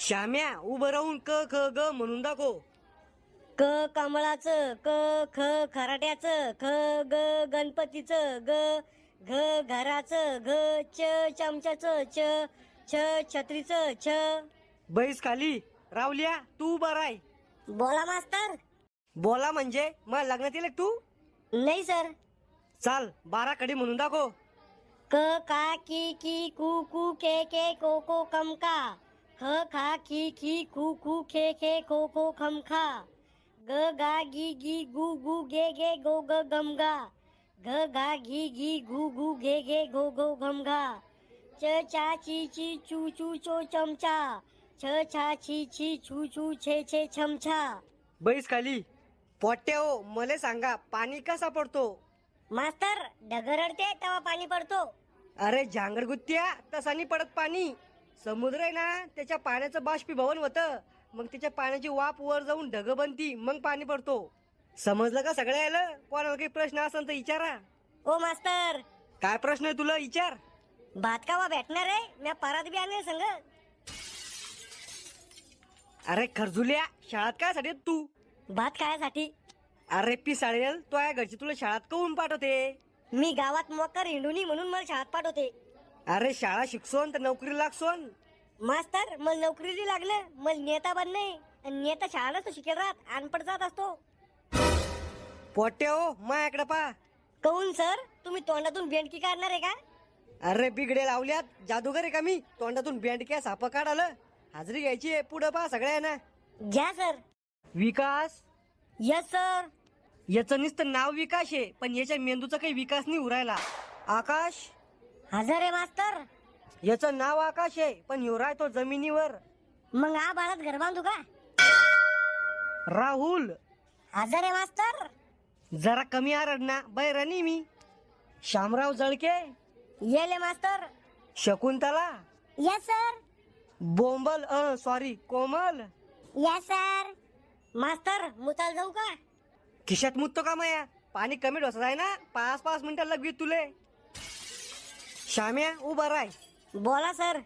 श्याम्या उभं राहून क ख ग म्हणून दाखव. क कमळाचं क ख खराट्याचं ख ग गणपतीचं ग घ घराचं घ च चमच्याचं च छ छत्रीचं छ. बैस खाली. रावल्या तू उभा राय. बोला मास्तर. बोला म्हणजे मग लग्नात येईल तू? नाही सर. चाल बारा कडे म्हणून दाखव. क का की की कू कू के के को को कम का. ख खा खी खी खू खू खे खे खो खो खम खा. ग गा गी गी गु गु गे गे गो ग गम गा. घ गा घी घी घू घू घे घे घो घो घम घा च चा ची ची चू चू चो चमचा छ छा छी छी छू छू छे छे छमछा बैस खाली. पोट्या हो मले सांगा पाणी कसा पडतो? मास्तर ढगरडते तेव्हा पाणी पडतो. अरे झांगड गुत्त्या तसा नाही पडत पाणी. समुद्र आहे ना त्याच्या पाण्याचं बाष्पीभवन होतं. मग त्याच्या पाण्याची वाफ वर जाऊन ढग बनती मग पाणी पडतो. समजलं का सगळं आलं कोणाला काही प्रश्न असेल तर विचारा. ओ मास्तर! काय प्रश्न आहे तुला? विचार. भात कावा भेटणार आहे? मी परत बी आणले संग. अरे खरजुल्या शाळात काय साठी तू? भात खायसाठी अरे पी साडेल तो आहे घरची तुला शाळात कवून पाठवते? मी गावात मोकर हिंडुनी म्हणून मला शाळेत पाठवते. अरे शाळा शिकसोन तर नोकरी लागसोन. मास्तर मला नोकरीला लागलं मला नेता बन नाही. आणि नेता शाळेला तो शिकेल राहत अनपड जात असतो. पोट्या हो माझ्याकडे पा कहून सर? तुम्ही तोंडातून बेंडकी काढणार आहे का? अरे बिगडे लावल्यात. जादूगर आहे का मी? तोंडातून बँडक्या साप काढालं. हाजरी घ्यायची आहे पुढं पा सगळ्यांना. घ्या सर. विकास? Yes sir. याचं नुसतं नाव विकास आहे पण याच्या मेंदूचा काही विकास नाही उरायला. आकाश? हजर आहे मास्तर. याचं नाव आकाश आहे पण ह्यो राहतो जमिनीवर. मग आ बाळात घर बांधू का? राहुल. हजर आहे मास्तर. जरा कमी आरडना बैरानी मी. शामराव जळके. येले मास्तर. शकुंतला. Yes sir. बोंबल अ सॉरी कोमल. Yes sir. मास्तर मुताल जाऊ का? खिशात मुततो का माया? पाणी कमी ढोसत आहे ना? पाच पाच मिनिटं लगवी तुले. श्याम्या उभा राय. बोला सर.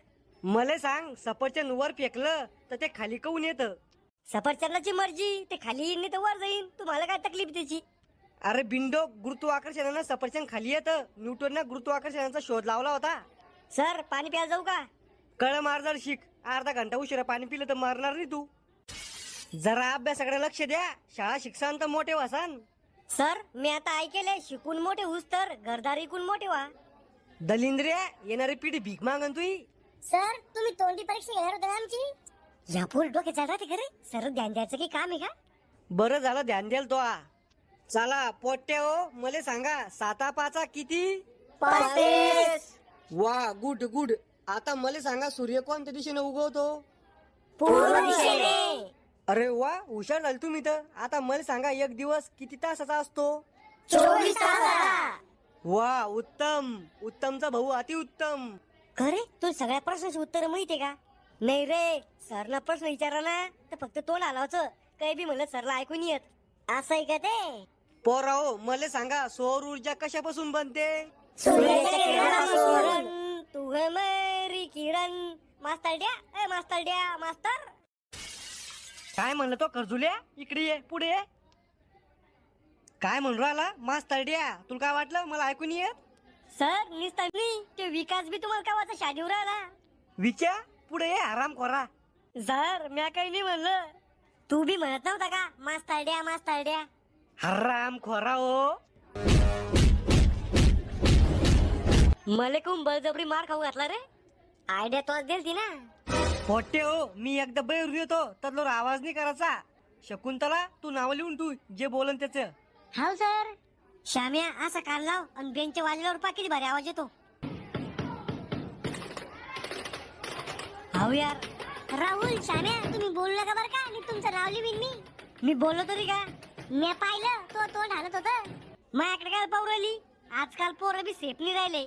मले सांग सफरचंद वर फेकलं तर ते खाली कऊन येतं? सफरचंदाची मर्जी ते खाली येईन नाही तर वर जाईन. तुम्हाला काय तकलीफ त्याची? अरे बिंडो गुरुत्वाकर्षणानं सफरचंद खाली येतं. न्यूटननं गुरुत्वाकर्षणाचा शोध लावला होता. सर पाणी प्यायला जाऊ का? कळ मारजर शिक. अर्धा घंटा उशिरा पाणी पिलं तर मारणार नाही तू. जरा अभ्यासाकडे लक्ष द्या. शाळा शिक्षण तर मोठे वासान सर मी आता ऐकेले शिकून मोठे होऊस तर घरदार इकून मोठे व्हा. दलिंद्रिया येणारी पिढी भीक मागन तुई. सर तुम्ही तोंडी परीक्षा घेणार होता ना आमची? यापूर डोके चालतात खरे. सर ध्यान द्यायचं की काम आहे का? बरं झालं ध्यान द्याल तो आ. चला पोट्या हो मले सांगा साता पाचा किती वा गुड गुड. आता मले सांगा सूर्य कोणत्या दिशेने उगवतो? अरे वा हुशार झाली तुम्ही तर. आता मला सांगा एक दिवस किती तासाचा असतो? चोवीस तासाचा वा उत्तम. उत्तमचा भाऊ अतिउत्तम खरे तू सगळ्या प्रश्नाची उत्तर माहितीये का? नाही रे सरला प्रश्न विचारा ना तर फक्त तोंड हलावचं काही बी म्हणलं सरला ऐकून येत. असं आहे का ते? पोराओ मला सांगा सौर ऊर्जा कशापासून बनते? सूर्याच्या किरणापासून. तू है मेरी किरण. मास्तर द्या. ए मास्तर द्या मास्तर. काय म्हणलं तो कर्जुल्या इकडे ये पुढे ये. काय म्हणून राहिला? मास तळड्या तुला काय वाटलं? मला ऐकून येत? सर मी. ते विकास बी तुम्हाला कावाचा शादीवर आला विचार पुढे ये आराम करा. सर म्या काही नाही म्हणलं. तू बी म्हणत नव्हता का? मास्तर द्या मास्तर द्या हराम खोरा हो. मले कोण बळजबरी मार खाऊ घातला रे. आयडिया तोच दिलती ना. पोट्टे हो मी एकदा बैर येतो तर आवाज नाही करायचा. शकुंतला तू नाव लिहून तू जे बोलन त्याच. हाव सर श्याम्या असा कान लाव आणि बेंचच्या वाजल्यावर पा किती भारी आवाज येतो. हाव यार. राहुल श्याम्या तुम्ही बोलू का बरं का? मी तुमचं नाव बिन मी. मी बोललो तरी का? मी पाहिलं तो तोंड हालत होत. माझ्याकडे काय पाहू राहिली? आजकाल पोरं बी सेफ नाही राहिले.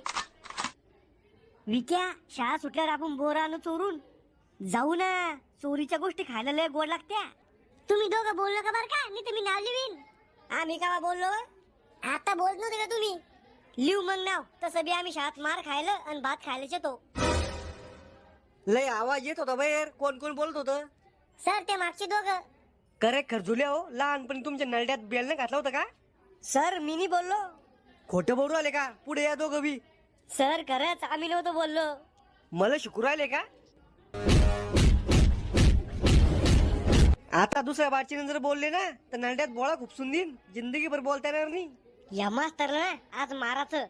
विक्या शाळा सुटल्यावर आपण बोरानं चोरून जाऊ ना. चोरीच्या गोष्टी खायला लय गोड लागत्या. तुम्ही दोघं बोललो का बरं का? मी तुम्ही नाव लिवीन आम्ही का बोललो? आता बोलत नव्हते का तुम्ही? लिहू मग नाव. तसं बी आम्ही शाळेत मार खायला आणि भात खायलाच येतो. लय आवाज येत होता बाहेर. कोण कोण बोलत होतं? सर ते मागचे दोघं. करे खरजुल्या हो लहानपणी तुमच्या नरड्यात बेलनं घातलं होतं का? सर मी नाही बोललो. खोटं बोलू आले का? पुढे या दोघं बी. सर खरंच आम्ही नव्हतो बोललो. मला शिकू राहिले का? आता दुसऱ्या बारचीने जर बोलले ना तर नरड्यात बोळा खुपसून देईन जिंदगीभर बोलता येणार नाही. या मास्तरला ना आज माराचं.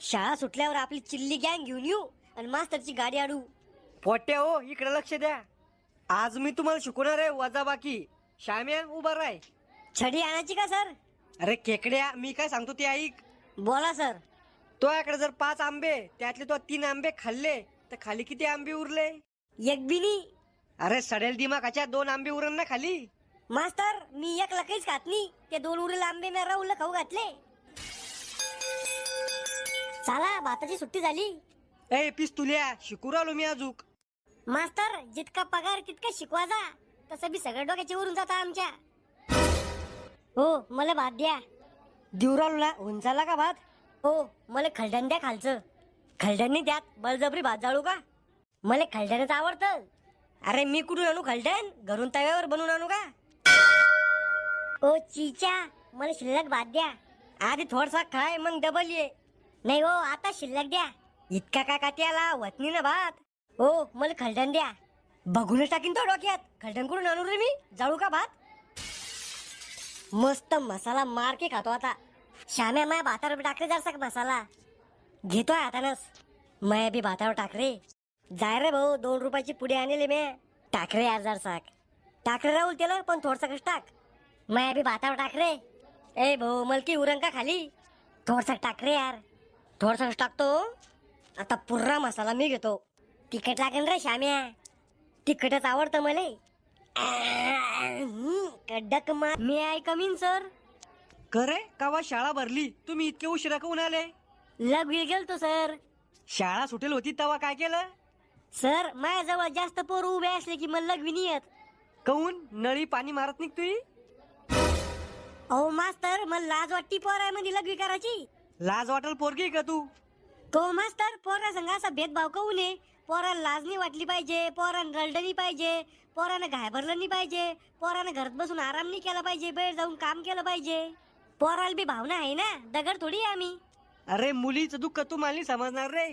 शाळा सुटल्यावर आपली चिल्ली गँग घेऊन येऊ आणि मास्तरची गाडी आडू पोट्या हो इकडे लक्ष द्या. आज मी तुम्हाला शिकवणार आहे वजा बाकी श्याम्या उभा राय. छडी आणायची का सर? अरे केकड्या मी काय सांगतो ते ऐक. बोला सर. तो याकडे जर पाच आंबे त्यातले तो तीन आंबे खाल्ले तर खाली किती आंबे उरले? एक बिनी. अरे सडेल दिमागाच्या दोन आंबे उरण ना खाली. मास्तर मी एक लकाईच खात नाही. ते दोन उरेल आंबे मी राहुल खाऊ घातले. चला भाताची सुट्टी झाली. ए पिस्तुल्या शिकू राहिलो मी अजूक मास्तर जितका पगार तितका शिकवायचा तसं बी सगळं डोक्याच्या वरून जाता आमच्या. हो मला भात द्या. देऊ राहिलो ना उंचाला का भात? हो मला खलडण द्या खालचं. खलडणी द्यात बळजबरी भात जाळू का? मला खलडणच आवडतं. अरे मी कुठून आणू खलडण घरून तव्यावर बनवून आणू का? ओ चिचा मला शिल्लक भात द्या. आधी थोडसा खाय मग डबल ये. नाही हो आता शिल्लक द्या. इतका काय काट्याला वतनी ना भात. हो मला खलडण द्या. बघूनच टाकीन तो डोक्यात. खलडण करून आणू रे मी? जाळू का भात? मस्त मसाला मार के खातो आता. श्याम्या माया भातावर टाकरे जरसा मसाला. घेतोय हातानच. माया बी भातावर टाकरे जाय रे भाऊ दोन रुपयाची पुढे आणले मी. टाकरे यार जरसाक टाकरे राहुल त्याला पण थोडसा कस टाक? माया बी भातावर टाकरे ए भाऊ मलकी उरंग का खाली? थोडसा टाकरे यार. थोडसा टाकतो? आता पुर्रा मसाला मी घेतो. तिखट लागेल रे श्याम्या. तिखटच आवडतं मला. कडक मा मी आय कमीन सर. करे कावा शाळा भरली? तुम्ही इतके उशिरा काऊन आले? लग गेलतो सर. शाळा सुटेल होती तेव्हा काय केलं? सर माझ्याजवळ जास्त पोर उभे असले की मला लघवी नाही येत. काऊन? नळी पाणी मारत निघतोय अहो मास्तर मला लाज वाटती पोरामध्ये लघवी करायची. लाज वाटल पोरगी का तू? तो मास्तर पोरा संग असा भेदभाव करू नये पोराला लाज नाही वाटली पाहिजे पोरानं रडलं पाहिजे पोरानं घाबरलं नाही पाहिजे पोरानं घरात बसून आराम नाही केला पाहिजे बाहेर जाऊन काम केलं पाहिजे. पोराला बी भावना आहे ना? दगड थोडी आहे आम्ही. अरे मुलीचं दुःख तू मानली समजणार रे.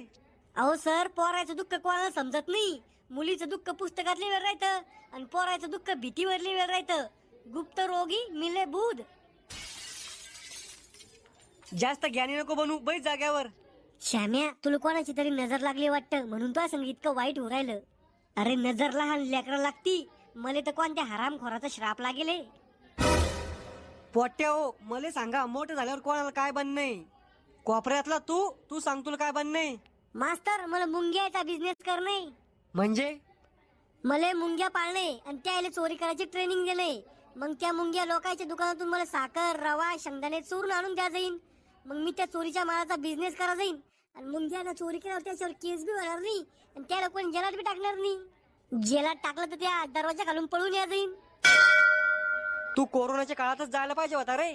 अहो सर पोराचं दुःख कोणाला समजत नाही. मुलीचं दुःख पुस्तकातले वेळ राहतं आणि पोराचं दुःख भीतीवरली वेळ राहतं. गुप्त रोगी मिले बुध. जास्त ज्ञानी नको बनू बैठ जाग्यावर. श्याम्या तुला कोणाची तरी नजर लागली वाटतं? म्हणून तो संग इतकं वाईट हो राहिलं. अरे नजर लहान लेकरा लागती. मला तर कोणत्या हरामखोराचा श्राप लागेल? पोट्या हो मला सांगा मोठं झाल्यावर कोणाला काय बन नाही कोपऱ्यातला तू तू सांग तुला काय बन नाही मास्तर मला मुंग्याचा बिझनेस करणे. म्हणजे? मला मुंग्या पाळणे आणि त्याला चोरी करायची ट्रेनिंग देणे मग त्या मुंग्या लोकांच्या दुकानातून मला साखर रवा शेंगदाणे चोरून आणून द्या जाईन. मग मी त्या चोरीच्या मालाचा बिझनेस करा जाईन. आणि मुंग्याला चोरी केल्यावर त्याच्यावर केस बी होणार नाही आणि त्याला कोण जेलात बी टाकणार नाही. जेलात टाकलं तर त्या दरवाजा घालून पळून या जाईन. तू कोरोनाच्या काळातच जायला पाहिजे होता रे.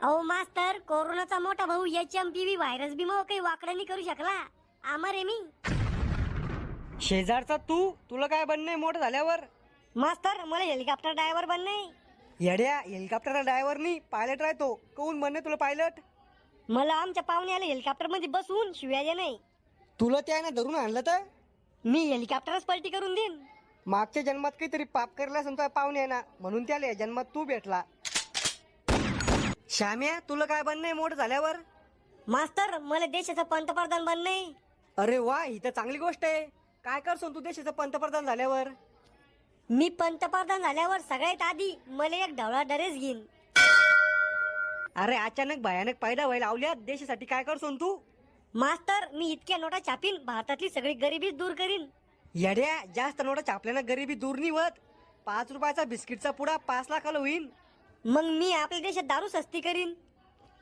अहो मास्तर कोरोनाचा मोठा भाऊ H M P V virus बी मग काही वाकड्यांनी करू शकला. आमर आहे मी. शेजारचा तू? तुला काय बन नाही मोठं झाल्यावर? मास्तर मला हेलिकॉप्टर ड्रायव्हर बनणे येड्या हेलिकॉप्टरचा ड्रायव्हर नाही पायलट राहतो. काऊन बनणे तुला पायलट? मला आमच्या पाहुण्याला हेलिकॉप्टरमध्ये बसवून शिव्या नाही. तुला त्याने धरून आणलं तर? मी हेलिकॉप्टरच पलटी करून देईन. मागच्या जन्मात काहीतरी पाप करला तो पाहुणे ना म्हणून त्याला या जन्मात तू भेटला. श्याम्या तुला काय बन नाही मोठं झाल्यावर? मास्तर मला देशाचं पंतप्रधान बनणे अरे वा ही तर चांगली गोष्ट आहे. काय करतो तू देशाचं पंतप्रधान झाल्यावर? मी पंतप्रधान झाल्यावर सगळ्यात आधी मला एक ढवळा ड्रेस घेईन. अरे अचानक भयानक पैदा व्हायला लावल्या देशासाठी काय करतो तू? मास्तर मी इतक्या नोटा छापीन भारतातली सगळी गरिबी दूर करीन. येड्या जास्त नोटा छापल्यानं गरिबी दूर नाही होत. पाच रुपयाचा बिस्किटचा पुडा पाच लाखाला होईल मग मी आपल्या देशात दारू सस्ती करीन.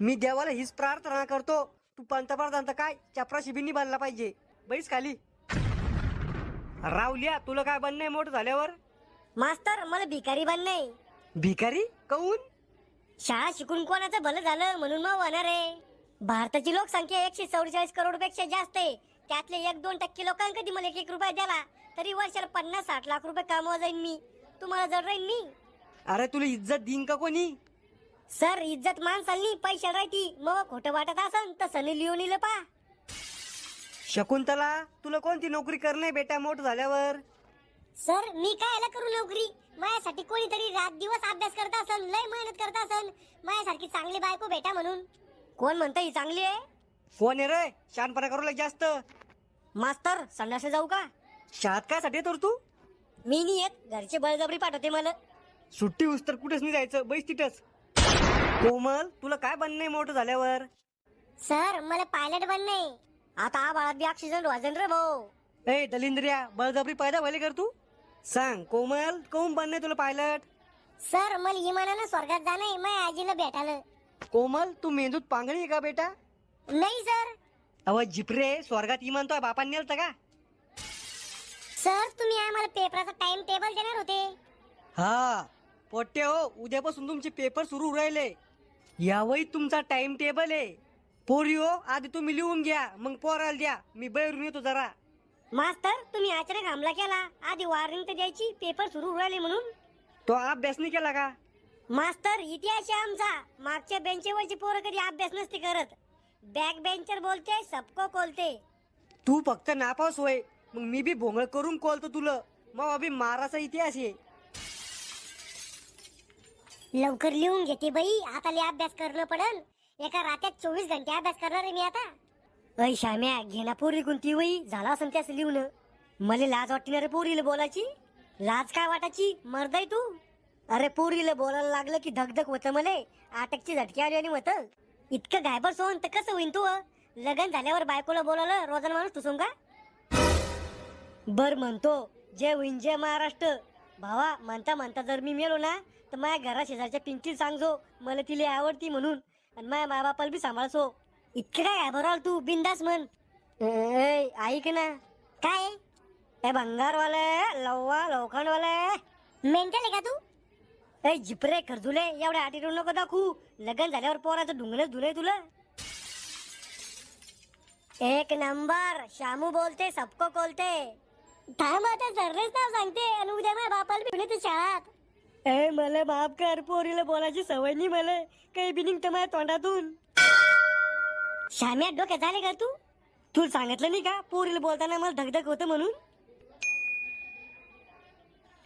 मी देवाला हीच प्रार्थना करतो. तू पंतप्रधान तर काय? चपराशी बिन्नी बनला पाहिजे. बैस खाली. रावल्या तुला काय बनणे मोठं झाल्यावर? मास्तर मला भिकारी बनणे भिकारी? काऊन? शाळा शिकून कोणाचं भलं झालं म्हणून मग होणार आहे. भारताची लोकसंख्या एकशे चौवेचाळीस करोडपेक्षा जास्त आहे. त्यातले एक दोन टक्के लोकांना कधी मला एक एक रुपया द्याला तरी वर्षाला पन्नास साठ लाख रुपये कमवा जाईन मी. तुम्हाला जड राहीन मी. अरे तुला इज्जत देईन का कोणी? सर इज्जत माणसांनी पैशाला राहती. मग खोटं वाटत असन तर सनी लिओनीला पा. शकुंतला तुला कोणती नोकरी करणे बेटा मोठ झाल्यावर? सर मी काय करू नोकरी? माझ्यासाठी कोणीतरी रात दिवस अभ्यास करत असन लय मेहनत करत असन. माझ्यासारखी चांगली बायको भेटा म्हणून. कोण म्हणतं ही चांगली आहे? कोण आहे रे? शानपणा करू लाग जास्त. मास्तर संडासला जाऊ का? शाळेत काय साठी तर तू? मी नाही येत. घरचे बळजबरी पाठवते मला. सुट्टी होस तर कुठेच नाही जायचं. बैस तिथंच. कोमल तुला काय बनणे मोठं झाल्यावर? सर मला पायलट बनणे आता हा बाळात बी ऑक्सिजन वाजन रे भाऊ. ए दलिंद्रिया बळजबरी पैदा व्हायला कर तू. सांग कोमल कोण बनणे तुला पायलट सर मला विमानानं स्वर्गात जाणं माझ्या आजीला भेटायला. कोमल तू मेंदूत पांगळी आहे का बेटा? नाही सर. अव जिपरे स्वर्गात इमान तो बापांनी नेलता का? सर तुम्ही आम्हाला पेपराचा टाइम टेबल देणार होते. हा पोट्टे हो उद्यापासून तुमचे पेपर सुरू राहिले. यावेळी तुमचा टाइम टेबल आहे. पोरी हो आधी तुम्ही लिहून घ्या मग पोराला द्या. मी बैरून येतो जरा. मास्तर तुम्ही अचानक हमला केला आधी वॉर्निंग तर द्यायची पेपर सुरू राहिले म्हणून. तो अभ्यास नाही केला का? मास्तर इतिहास आहे आमचा. मागच्या बेंचवरची पोरं कधी अभ्यास नसते करत. बॅक बेंचर बोलते सबको कोलते तू फक्त नापास होय. मग मी बी भोंगळ करून कोलतो तुला. मग अभि माराचा इतिहास आहे. लवकर लिहून घेते बाई. आता लय अभ्यास करणं पडल एका रात्यात चोवीस घंटे अभ्यास करणार आहे मी आता. अय श्याम्या घेना पोरी कोणती वही. झाला असं त्यास लिहून. मला लाज वाटते ना रे पोरीला बोलायची. लाज काय वाटायची? मर्दाय तू. अरे पोरीला बोलायला लागलं की धगधग होतं मले. आटकची झटकी आली आणि होतं. इतकं गायबर सोन तर कसं होईन तू लग्न झाल्यावर बायकोला बोलावलं रोजन माणूस तुसून का बर म्हणतो. जय होईन जय महाराष्ट्र. भावा म्हणता म्हणता जर मी मेलो ना तर माझ्या घरा शेजारच्या पिंकीला सांगजो मला तिला आवडती म्हणून. आणि माझ्या मा बापाला बी सांभाळसो इतकं काय घाबरवाल तू बिंदास म्हण. ए, ऐक ना. काय? ए भंगारवाले लव्वा लोखंडवाले. मेंटल आहे का तू? ए जिपरे खरजुले एवढ्या अटिट्यूड नको दाखवू. लग्न झाल्यावर पोराचं ढुंगणच धुलय तुला. एक नंबर. शामू बोलते सबको कोलते थांब आता सर्रेच नाव सांगते. आणि उद्या माझ्या बापाला भेटले तू शाळात. ए मला माफ कर पोरीला बोलायची सवय नाही मला. काही बी निघतं माझ्या तोंडातून. श्याम्या डोक्यात झाले का तू? तू सांगितलं नाही का? पोरीला बोलताना मला धगधग होतं म्हणून.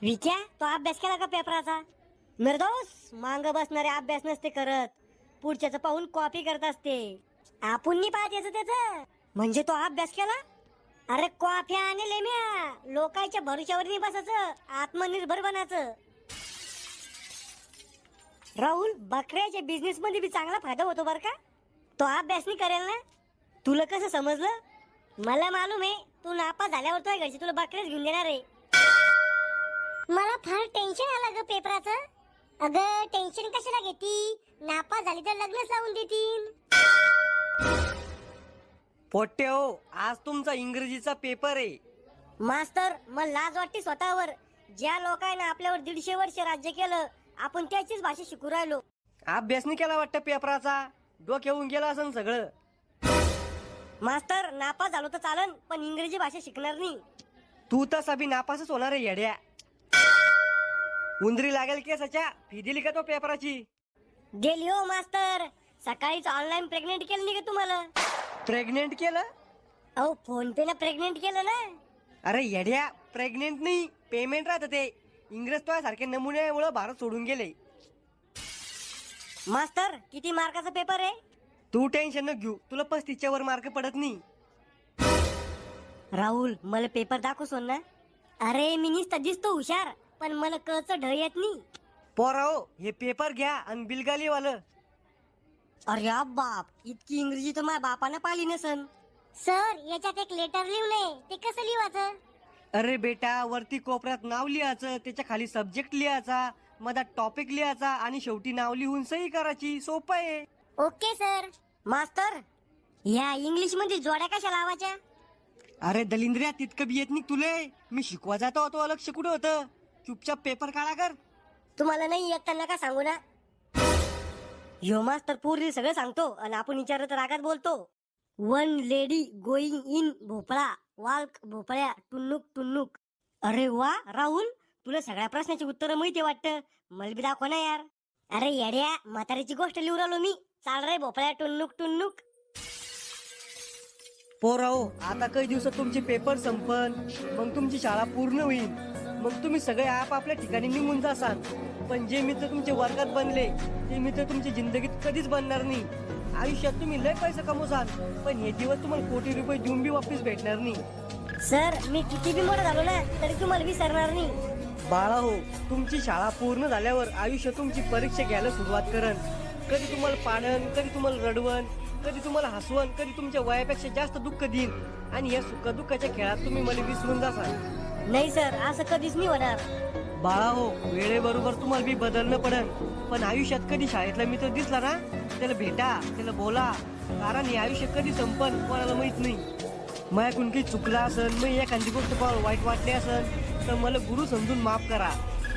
विक्या तो अभ्यास केला का पेपराचा? निर्दोष मांग बसणारे अभ्यास नसते करत. पुढच्याच पाहून कॉपी करत असते. आपण नाही पाहत याचं त्याच. म्हणजे तो अभ्यास केला? अरे कॉफ्या आणि लेम्या लोकांच्या भरोश्यावर नाही बसायचं. आत्मनिर्भर बनायचं. राहुल बकऱ्याच्या बिझनेस मध्ये बी चांगला फायदा होतो बर का? तो अभ्यास नाही करेल ना? तुला कसं समजलं? मला मालूम आहे तू नापास झाल्यावर तो घरचे तुला बकऱ्याच घेऊन देणार आहे. मला फार टेन्शन आलं ग पेपराचं. अगं टेन्शन कशाला घेती? नापास झाली तर लग्नच लावून देतील. पोट्टे हो आज तुमचा इंग्रजीचा पेपर आहे. मास्तर मला लाज वाटते स्वतःवर. ज्या लोकांना आपल्यावर दीडशे वर्ष राज्य केलं आपण त्याचीच भाषा शिकू राहिलो. अभ्यास नाही केला वाटतं पेपराचा? डोक्यावून गेला असं सगळं. मास्तर नापास झालो तर चालन पण इंग्रजी भाषा शिकणार नाही. तू तर सभी नापासच होणार आहे येड्या. उंदरी लागेल केसाच्या फी दिली का तो पेपराची. गेली हो मास्तर. सकाळीच ऑनलाईन प्रेग्नेंट केलं नाही का तुम्हाला? प्रेग्नेंट केलं? अहो फोन पे ला प्रेग्नेंट केलं ना. अरे येड्या प्रेग्नेंट नाही. पेमेंट राहतं ते. इंग्रज तो सारखे नमुन्यामुळे भारत सोडून गेले. मास्तर किती मार्काचा पेपर आहे? तू टेन्शन न घेऊ. तुला पस्तीसच्या वर मार्क पडत नाही. राहुल मला पेपर दाखव सोन ना. अरे मी नुसतं दिसतो हुशार पण मला कळचं ढळ येत नाही. पोरा हो हे पेपर घ्या आणि बिलगाली वालं अरे बाप इतकी इंग्रजी तर माझ्या बापानं पाहिली नसन. सर याच्यात एक लेटर लिहून ते कसं लिहायचं? अरे बेटा वरती कोपऱ्यात नाव लिहायचं त्याच्याखाली सब्जेक्ट लिहायचा मधात टॉपिक लिहायचा आणि शेवटी नाव लिहून सही करायची सोपं आहे. Okay sir. मास्तर या इंग्लिशमध्ये जोड्या कशा लावायच्या? अरे दलिंद्र्या तितकं बी येत नाही तुले. मी शिकवा जातो होतो लक्ष कुठं होतं? चुपचाप पेपर काढा कर. तुम्हाला नाही येत तर नका सांगू ना. यो मास्तर पूर्वी सगळं सांगतो आणि आपण विचारत रागात बोलतो. वन लेडी गोईंग इन भोपळा वाल्क भोपळ्या टुन्नुक टुन्नुक. अरे वा राहुल तुला सगळ्या प्रश्नाची उत्तरं माहिती वाटतं. मला बी दाखव ना यार. अरे येड्या म्हातारीची गोष्ट लिहून राहिलो मी. चाल रे भोपळ्या टुन्नुक टुन्नुक. पोराओ आता काही दिवसात तुमचे पेपर संपन मग तुमची शाळा पूर्ण होईल. मग तुम्ही सगळे आपापल्या ठिकाणी निघून जासाल पण जे मित्र तुमचे वर्गात बनले ते मित्र तुमची जिंदगीत कधीच बनणार नाही. आयुष्यात तुम्ही लय पैसे कमवसाल पण हे दिवस तुम्हाला कोटी रुपये देऊन बी वापस भेटणार नाही. सर मी किती बी मोठा झालो ना तरी तुम्हाला विसरणार नाही. बाळा हो तुमची शाळा पूर्ण झाल्यावर आयुष्य तुमची परीक्षा घ्यायला सुरुवात करन. कधी तुम्हाला पाडन कधी तुम्हाला रडवण कधी तुम्हाला हसवण कधी तुमच्या वयापेक्षा जास्त दुःख देईन. आणि या सुख दुःखाच्या खेळात तुम्ही मला विसरून जासाल. नाही सर असं कधीच नाही होणार. बाळा हो वेळेबरोबर तुम्हाला बी बदलणं पडन. पण आयुष्यात कधी शाळेतला मित्र दिसला ना त्याला भेटा त्याला बोला. कारण हे आयुष्य कधी संपन कोणाला माहीत नाही. माझ्याकडून काही चुकला असेल मग एखादी गोष्ट कोणाला वाईट वाटली असेल तर मला गुरु समजून माफ करा.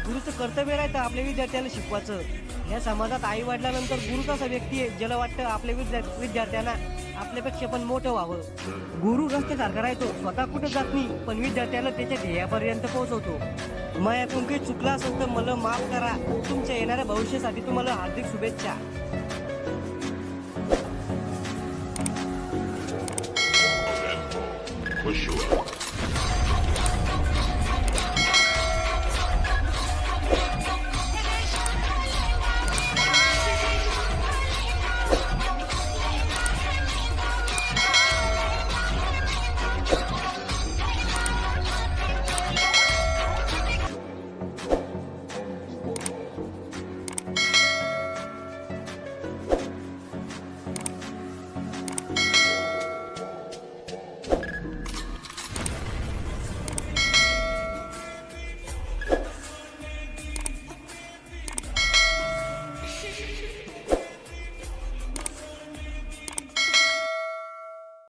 गुरुचं कर्तव्य राहतं आपल्या विद्यार्थ्याला शिकवायचं. या समाजात आई वडिलांनंतर गुरुच असा व्यक्ती आहे ज्याला वाटतं आपल्या विद्या- विद्यार्थ्यांना आपल्यापेक्षा पण मोठं व्हावं. गुरु रस्त्यासारखा राहतो स्वतः कुठं जात नाही पण विद्यार्थ्याला त्याच्या ध्येयापर्यंत पोहोचवतो. मग यातून काही चुकला असेल तर मला माफ करा. तुमच्या येणाऱ्या भविष्यासाठी तुम्हाला हार्दिक शुभेच्छा. Sure.